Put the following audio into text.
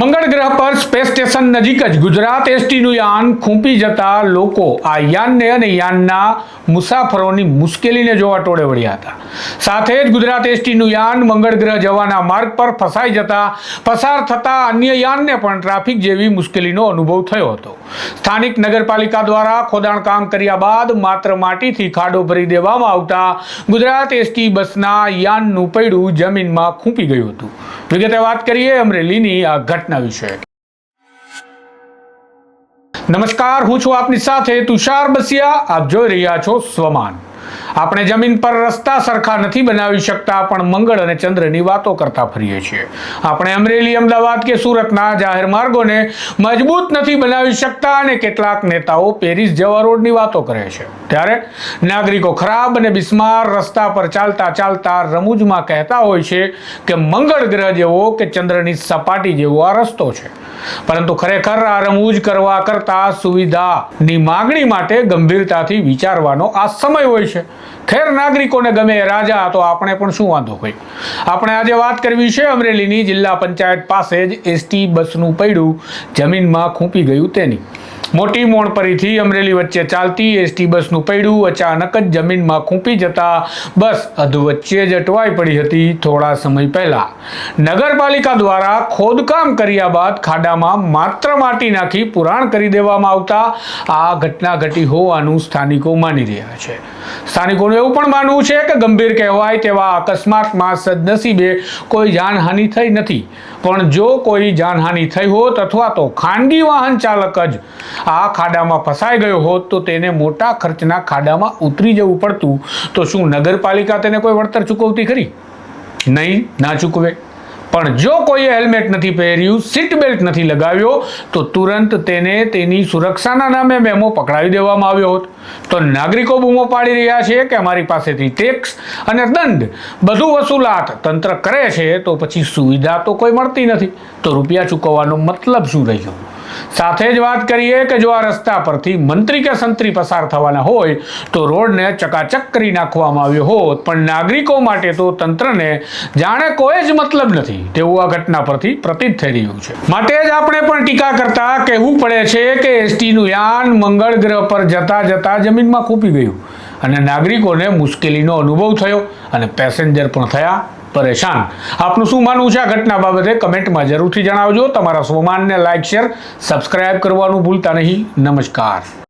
મંગળ ગ્રહ પર space station નજીક જ ગુજરાત એસટીનું યાન ખૂંપી જતા લોકો આ યાનને અને યાનના મુસાફરોની મુશ્કેલીને જોવા ટોળે વળ્યા હતા. સાથે જ ગુજરાત એસટીનું યાન મંગળ ગ્રહ જવાના માર્ગ પર ફસાઈ જતા પસાર થતા અન્ય યાનને પણ ટ્રાફિક જેવી મુશ્કેલીનો અનુભવ થયો હતો. સ્થાનિક નગરપાલિકા દ્વારા ખોદાણ કામ કર્યા બાદ માત્ર માટીથી ખાડો ભરી દેવામાં આવતા ગુજરાત એસટી બસના યાનનું પૈડું જમીનમાં ખૂંપી ગયું હતું. વિગતે વાત કરીએ અમરેલીની આ ઘટના વિશે નમસ્કાર હું છું આપની સાથે તુષાર બસિયા. આપ જોઈ રહ્યા છો સ્વમાન. આપણે જમીન પર રસ્તા સરખા નથી બનાવી શકતા, પણ મંગળ અને ચંદ્રની વાતો કરતા ફરીએ છીએ. આપણે અમરેલી, અમદાવાદ કે સુરતના જાહેર માર્ગોને મજબૂત નથી બનાવી શકતા અને કેટલાક નેતાઓ પેરિસ જવા રોડની વાતો કરે છે. ત્યારે નાગરિકો ખરાબ અને બિસ્માર રસ્તા પર ચાલતા ચાલતા રમૂજમાં કહેતા હોય છે કે મંગળ ગ્રહ જેવો કે ચંદ્રની સપાટી જેવો આ રસ્તો છે. પરંતુ ખરેખર આ રમૂજ કરવા કરતા સુવિધાની માગણી માટે ગંભીરતાથી વિચારવાનો આ સમય હોય છે. છે. ખેર નાગરિકોને ગમે રાજા, તો આપણે પણ શું વાંધો હોય આપણે આજે વાત કરવી છે અમરેલીની જિલ્લા પંચાયત પાસે જ એસટી બસનું પૈડું જમીનમાં ખૂંપી ગયું તેની. મોટી મોણપરીથી અમરેલી વચ્ચે ચાલતી એસટી બસનું પૈડું અચાનક જ જમીનમાં ખૂંપી જતા બસ અધવચ્ચે જ અટવાઈ પડી હતી થોડા સમય પહેલા. નગરપાલિકા દ્વારા ખોદકામ કર્યા બાદ ખાડામાં માત્ર માટી નાખી પુરાણ કરી દેવામાં આવતા. આ ઘટના ઘટી હોવાનું સ્થાનિકો માની રહ્યા છે. સ્થાનિકોનું એવું પણ માનવું છે કે ગંભીર કહેવાય તેવા અકસ્માતમાં સદનસીબે કોઈ જાનહાનિ થઈ નથી. પણ જો કોઈ જાનહાનિ થઈ હોત અથવા તો ખાનગી વાહન ચાલક જ આ ખાડામાં ફસાઈ ગયો હોત તો તેને મોટા ખર્ચના ખાડામાં ઉતરી જવું પડતું. તો શું નગરપાલિકા તેને કોઈ વળતર ચૂકવતી ખરી? નહીં, ના ચૂકવે. પણ જો કોઈએ હેલ્મેટ નથી પહેર્યું સીટ બેલ્ટ નથી લગાવ્યો, તો તુરંત તેને તેની સુરક્ષાના નામે મેમો પકડાવી દેવામાં આવ્યો હોત. તો નાગરિકો બૂમો પાડી રહ્યા છે કે અમારી પાસેથી ટેક્સ અને દંડ બધું વસૂલાત તંત્ર કરે છે, તો પછી સુવિધા તો કોઈ મળતી નથી. તો રૂપિયા ચૂકવવાનો મતલબ શું રહ્યો સાથે જ વાત કરીએ કે જો આ રસ્તા પરથી મંત્રી કે સંત્રી પસાર થવાના હોય, તો રોડને ચકાચક કરી નાખવામાં આવ્યો હોત. પણ નાગરિકો માટે તો તંત્રને જાણે કોઈ જ મતલબ નથી. તેવું આ ઘટના પરથી પ્રતીત થઈ રહ્યું છે. માટે જ આપણે પણ ટીકા કરતા કહેવું પડે છે કે એસટીનું યાન મંગળ ગ્રહ પર જતા જતા જમીનમાં ખૂપી ગયું. અને નાગરિકોને મુશ્કેલીનો અનુભવ થયો અને પેસેન્જર પણ થયા. પરેશાન. આપનું શું માનવું છે આ ઘટના બાબતે કમેન્ટમાં જરૂરથી જણાવજો. તમારા સ્વમાનને લાઇક શેર, સબસ્ક્રાઇબ કરવાનું ભૂલતા નહીં. નમસ્કાર.